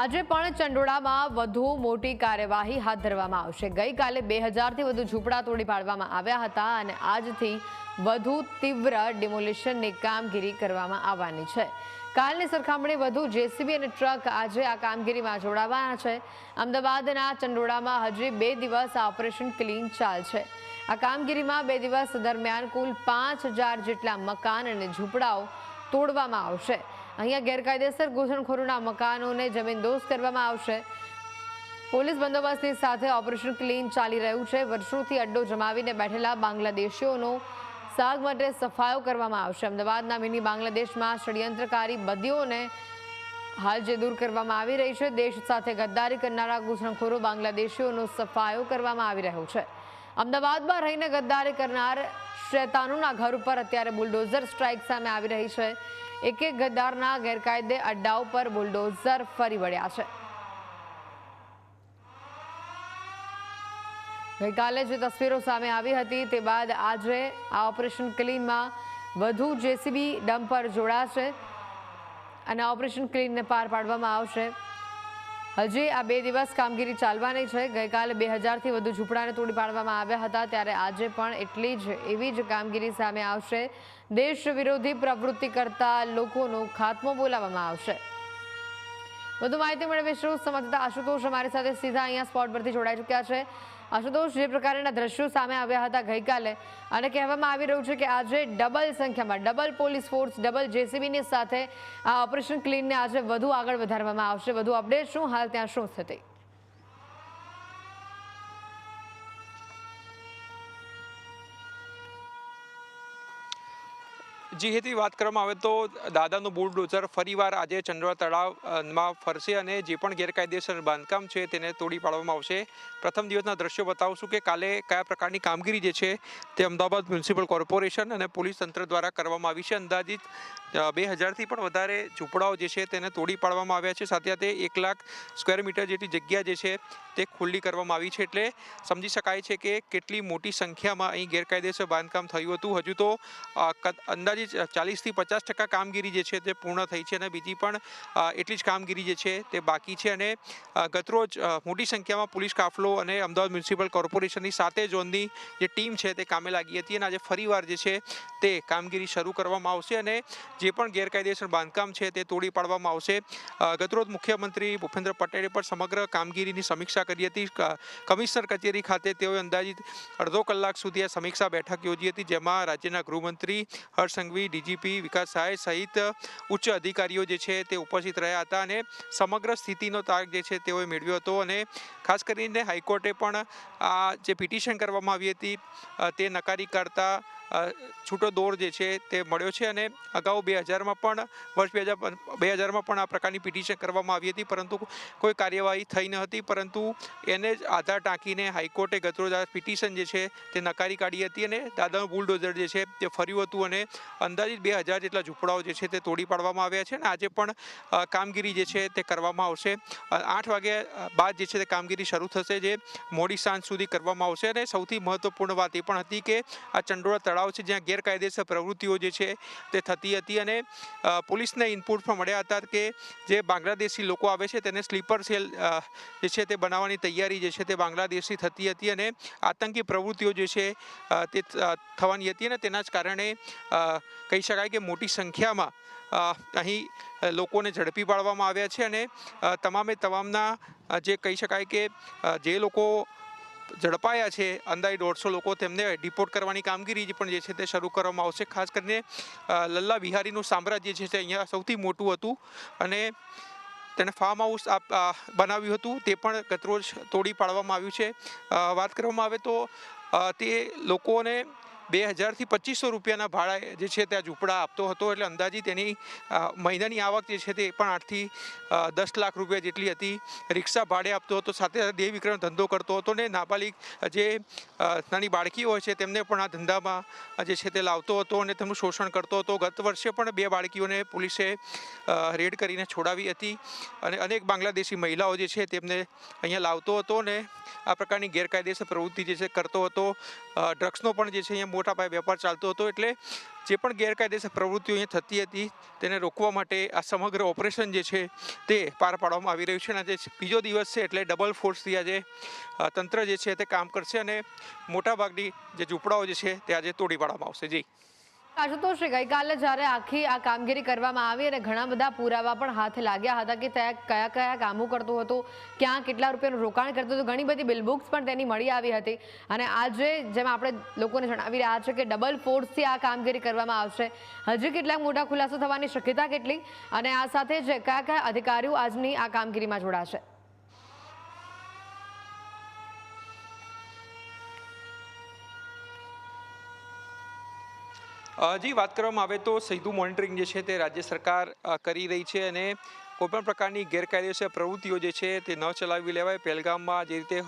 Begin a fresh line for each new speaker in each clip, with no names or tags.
આજે પણ ચંડોળામાં વધુ મોટી કાર્યવાહી હાથ ધરવામાં આવશે. ગઈકાલે બે હજારથી વધુ ઝૂંપડા તોડી પાડવામાં આવ્યા હતા અને આજથી વધુ તીવ્ર ડિમોલિશનની કામગીરી કરવામાં આવવાની છે. કાલની સરખામણી વધુ જેસીબી અને ટ્રક આજે આ કામગીરીમાં જોડાવાના છે. અમદાવાદના ચંડોળામાં હજી બે દિવસ આ ઓપરેશન ક્લીન ચાલશે આ કામગીરીમાં બે દિવસ દરમિયાન કુલ પાંચ જેટલા મકાન અને ઝૂંપડાઓ તોડવામાં આવશે. અહીંયા ગેરકાયદેસર ઘૂસણખોરોના મકાનોને જમીનદોસ્ત કરવામાં આવશે. પોલીસ બંદોબસ્તની સાથે ઓપરેશન ક્લીન ચાલી રહ્યું છે. વર્ષોથી અડ્ડો જમાવીને બેઠેલા બાંગ્લાદેશીઓનો સાગ માટે સફાયો કરવામાં આવશે. અમદાવાદના મિની બાંગ્લાદેશમાં ષડયંત્રકારી બદીઓને હાલ જે દૂર કરવામાં આવી રહી છે, દેશ સાથે ગદ્દારી કરનારા ઘૂસણખોરો બાંગ્લાદેશીઓનો સફાયો કરવામાં આવી રહ્યો છે. અમદાવાદમાં રહીને ગદ્દારી કરનાર શેતાનોના ઘર ઉપર અત્યારે બુલડોઝર સ્ટ્રાઇક સામે આવી રહી છે. એક એક ગદ્દારના ગેરકાયદે અડ્ડાઓ પર બુલડોઝર ફરી વળ્યા છે. ગઈકાલે જે તસવીરો સામે આવી હતી તે બાદ આજે આ ઓપરેશન ક્લીનમાં વધુ જેસીબી ડમ્પર જોડાશે અને ઓપરેશન ક્લીનને પાર પાડવામાં આવશે. હજી આ બે દિવસ કામગીરી ચાલવાની છે. ગઈકાલે બે હજારથી વધુ ઝૂંપડાને તોડી પાડવામાં આવ્યા હતા. ત્યારે આજે પણ એટલી જ એવી જ કામગીરી સામે આવશે. દેશ વિરોધી પ્રવૃત્તિ કરતા લોકોનો ખાત્મો બોલાવવામાં આવશે. વધુ માહિતી મેળવીશું. સમજતા આશુતોષ અમારી સાથે સીધા અહીંયા સ્પોટ પરથી જોડાઈ ચૂક્યા છે. આશુતોષ જે પ્રકારના દ્રશ્યો સામે આવ્યા હતા ગઈકાલે, અને કહેવામાં આવી રહ્યું છે કે આજે ડબલ સંખ્યામાં, ડબલ પોલીસ ફોર્સ, ડબલ જેસીબીની સાથે આ ઓપરેશન ક્લીનને આજે વધુ આગળ વધારવામાં આવશે. વધુ અપડેટ શું? હાલ ત્યાં શું સ્થિતિ?
જી હેતી વાત કરવામાં આવે તો દાદાનું બુલડોઝર ફરીવાર આજે ચંદ્રવા તળાવમાં ફરશે અને જે પણ ગેરકાયદેસર બાંધકામ છે તેને તોડી પાડવામાં આવશે. પ્રથમ દિવસના દ્રશ્યો બતાવશું કે કાલે કયા પ્રકારની કામગીરી જે છે તે અમદાવાદ મ્યુનિસિપલ કોર્પોરેશન અને પોલીસ તંત્ર દ્વારા કરવામાં આવી છે. અંદાજિત બે હજારથી પણ વધારે ઝૂંપડાઓ જે છે તેને તોડી પાડવામાં આવ્યા છે. સાથે સાથે એક લાખ સ્ક્વેર મીટર જેટલી જગ્યા જે છે તે ખુલ્લી કરવામાં આવી છે. એટલે સમજી શકાય છે કે કેટલી મોટી સંખ્યામાં અહીં ગેરકાયદેસર બાંધકામ થયું હતું. હજુ તો અંદાજે ચાલીસથી પચાસ ટકા કામગીરી જે છે તે પૂર્ણ થઈ છે અને બીજી પણ એટલી જ કામગીરી જે છે તે બાકી છે. અને ગતરોજ મોટી સંખ્યામાં પોલીસ કાફલો અને અમદાવાદ મ્યુનિસિપલ કોર્પોરેશનની સાતે ઝોનની જે ટીમ છે તે કામે લાગી હતી અને આજે ફરીવાર જે છે તે કામગીરી શરૂ કરવામાં આવશે. અને જે પણ ગેરકાયદેસર બાંધકામ છે તે તોડી પાડવામાં આવશે. ગતરોજ મુખ્યમંત્રી ભૂપેન્દ્ર પટેલે પણ સમગ્ર કામગીરીની સમીક્ષા કરી હતી. કમિશનર કચેરી ખાતે તેઓએ અંદાજિત અડધો કલાક સુધી આ સમીક્ષા બેઠક યોજી હતી, જેમાં રાજ્યના ગૃહમંત્રી હર્ષ સંઘવી, ડીજીપી વિકાસ સહાય સહિત ઉચ્ચ અધિકારીઓ જે છે તે ઉપસ્થિત રહ્યા હતા અને સમગ્ર સ્થિતિનો તાગ જે છે તેઓએ મેળવ્યો હતો અને ખાસ કરીને હાઈકોર્ટે પણ આ જે પિટિશન કરવામાં આવી હતી તે નકારી કાઢતા છૂટો દોર જે છે તે મળ્યો છે અને અગાઉ બે હજારમાં પણ, વર્ષ બે હજાર બે હજારમાં પણ આ પ્રકારની પિટિશન કરવામાં આવી હતી. પરંતુ કોઈ કાર્યવાહી થઈ ન હતી. પરંતુ એને જ આધાર ટાંકીને હાઈકોર્ટે ગતરોજ આ પિટિશન જે છે તે નકારી કાઢી હતી અને દાદાનું બુલડોઝર જે છે તે ફર્યું હતું અને અંદાજિત બે હજાર જેટલા ઝૂંપડાઓ જે છે તે તોડી પાડવામાં આવ્યા છે અને આજે પણ કામગીરી જે છે તે કરવામાં આવશે. આઠ વાગ્યા બાદ જે છે તે કામગીરી શરૂ થશે જે મોડી સાંજ સુધી કરવામાં આવશે. અને સૌથી મહત્વપૂર્ણ વાત એ પણ હતી કે આ ચંડોળા તળાવ છે જ્યાં ગેરકાયદેસર પ્રવૃત્તિઓ જે છે તે થતી હતી અને પોલીસને ઇનપુટ પણ મળ્યા હતા કે જે બાંગ્લાદેશી લોકો આવે છે તેને સ્લીપર સેલ જે છે તે બનાવવાની તૈયારી જે છે તે બાંગ્લાદેશથી થતી હતી અને આતંકી પ્રવૃત્તિઓ જે છે તે થવાની હતી અને તેના જ કારણે કહી શકાય કે મોટી સંખ્યામાં અહીં લોકોને ઝડપી પાડવામાં આવ્યા છે અને તમામે તમામના જે કહી શકાય કે જે લોકો ઝડપાયા છે. અંદાજે દોઢસો લોકો તેમને ડિપોર્ટ કરવાની કામગીરી પણ જે છે તે શરૂ કરવામાં આવશે. ખાસ કરીને લલ્લા બિહારીનું સામ્રાજ્ય છે અહીંયા સૌથી મોટું હતું અને તેણે ફાર્મ હાઉસ બનાવ્યું હતું. તે પણ ગતરોજ તોડી પાડવામાં આવ્યું છે. વાત કરવામાં આવે તો તે લોકોને બે હજારથી પચીસો રૂપિયાના ભાડા જે છે ત્યાં ઝૂંપડા આપતો હતો એટલે અંદાજિત એની મહિનાની આવક જે છે તે પણ આઠથી દસ લાખ રૂપિયા જેટલી હતી. રિક્ષા ભાડે આપતો હતો, સાથે સાથે દેહ વિક્રમ ધંધો કરતો હતો ને નાબાલિક જે નાની બાળકી હોય છે તેમને પણ આ ધંધામાં જે છે તે લાવતો હતો અને તેમનું શોષણ કરતો હતો. ગત વર્ષે પણ બે બાળકીઓને પોલીસે રેડ કરીને છોડાવી હતી અને અનેક બાંગ્લાદેશી મહિલાઓ જે છે તેમને અહીંયા લાવતો હતો અને આ પ્રકારની ગેરકાયદેસર પ્રવૃત્તિ જે છે કરતો હતો. ડ્રગ્સનો પણ જે છે અહીંયા મોટા પાયે વેપાર ચાલતો હતો એટલે જે પણ ગેરકાયદેસર પ્રવૃત્તિઓ અહીંયા થતી હતી, તેને રોકવા માટે આ સમગ્ર ઓપરેશન જે છે તે પાર પાડવામાં આવી રહ્યું છે અને આજે બીજો દિવસ છે એટલે ડબલ ફોર્સથી આજે તંત્ર જે છે તે કામ કરશે અને મોટાભાગની જે ઝૂંપડાઓ જે છે તે આજે તોડી પાડવામાં આવશે. જી.
આશુતોષ ગઈકાલે જ્યારે આખી આ કામગીરી કરવામાં આવી અને ઘણા બધા પુરાવા પણ હાથે લાગ્યા હતા કે કયા કયા કામો કરતો હતો, ક્યાં કેટલા રૂપિયાનું રોકાણ કરતો હતો, ઘણી બધી બિલ બુક્સ પણ તેની મળી આવી હતી. અને આજે જેમ આપણે લોકોને જણાવી રહ્યા છે કે ડબલ ફોર્સથી આ કામગીરી કરવામાં આવશે. હજી કેટલાક મોટા ખુલાસો થવાની શક્યતા કેટલી? અને આ સાથે જ કયા કયા અધિકારીઓ આજની આ કામગીરીમાં જોડાશે?
જી, વાત કરવામાં આવે તો સીધું મોનિટરિંગ જે છે તે રાજ્ય સરકાર કરી રહી છે અને કોઈપણ પ્રકારની ગેરકાયદેસર પ્રવૃત્તિઓ જે છે તે ન ચલાવી લેવાય. પહેલગામમાં જે રીતે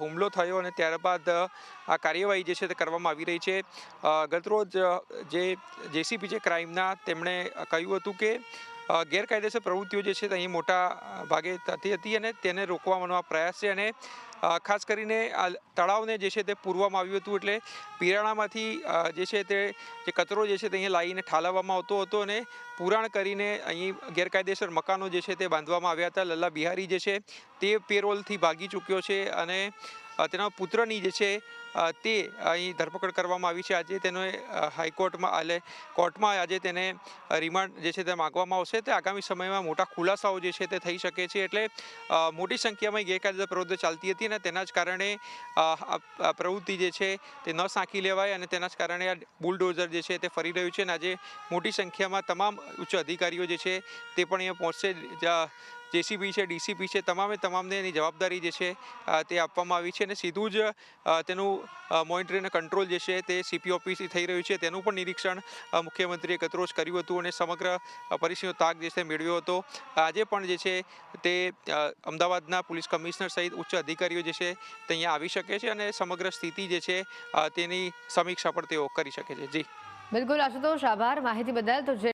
હુમલો થયો અને ત્યારબાદ આ કાર્યવાહી જે છે તે કરવામાં આવી રહી છે. ગતરોજ જે જેસીપી છે ક્રાઇમના તેમણે કહ્યું હતું કે ગેરકાયદેસર પ્રવૃત્તિઓ જે છે તે અહીં મોટા ભાગે થતી હતી અને તેને રોકવાનો આ પ્રયાસ છે અને ખાસ કરીને આ તળાવને જે છે તે પૂરવામાં આવ્યું હતું એટલે પિરાણામાંથી જે છે તે, જે કચરો જે છે તે અહીંયા લાવીને ઠાલવવામાં આવતો હતો અને પુરાણ કરીને અહીં ગેરકાયદેસર મકાનો જે છે તે બાંધવામાં આવ્યા હતા. લલ્લા બિહારી જે છે તે પેરોલથી ભાગી ચૂક્યો છે અને તેના પુત્રની જે છે તે અહીં ધરપકડ કરવામાં આવી છે. આજે તેને હાઈકોર્ટમાં એટલે કોર્ટમાં આજે તેને રિમાન્ડ જે છે તે માગવામાં આવશે. તે આગામી સમયમાં મોટા ખુલાસાઓ જે છે તે થઈ શકે છે. એટલે મોટી સંખ્યામાં ગેરકાયદે પ્રવૃત્તિ ચાલતી હતી અને તેના જ કારણે પ્રવૃત્તિ જે છે તે ન સાંકી લેવાય અને તેના જ કારણે આ બુલડોઝર જે છે તે ફરી રહ્યું છે. અને આજે મોટી સંખ્યામાં તમામ ઉચ્ચ અધિકારીઓ જે છે તે પણ અહીંયા પહોંચશે. જેસીબી છે ડીસીપી છે, તમામે તમામને એની જવાબદારી જે છે તે આપવામાં આવી છે અને સીધું જ તેનું મોનિટરિંગ કંટ્રોલ જે છે તે સીપી ઓફિસથી થઈ રહ્યું છે. તેનું પણ નિરીક્ષણ મુખ્યમંત્રીએ ગતરોજ કર્યું હતું અને સમગ્ર પરિસ્થિતિનો તાગ જે છે મેળવ્યો હતો. આજે પણ જે છે તે અમદાવાદના પોલીસ કમિશનર સહિત ઉચ્ચ અધિકારીઓ જે છે તે અહીંયા આવી શકે છે અને સમગ્ર સ્થિતિ જે છે તેની સમીક્ષા પણ તેઓ કરી શકે છે. જી.
બિલકુલ, આશુતોષ, આભાર માહિતી બદલ. તો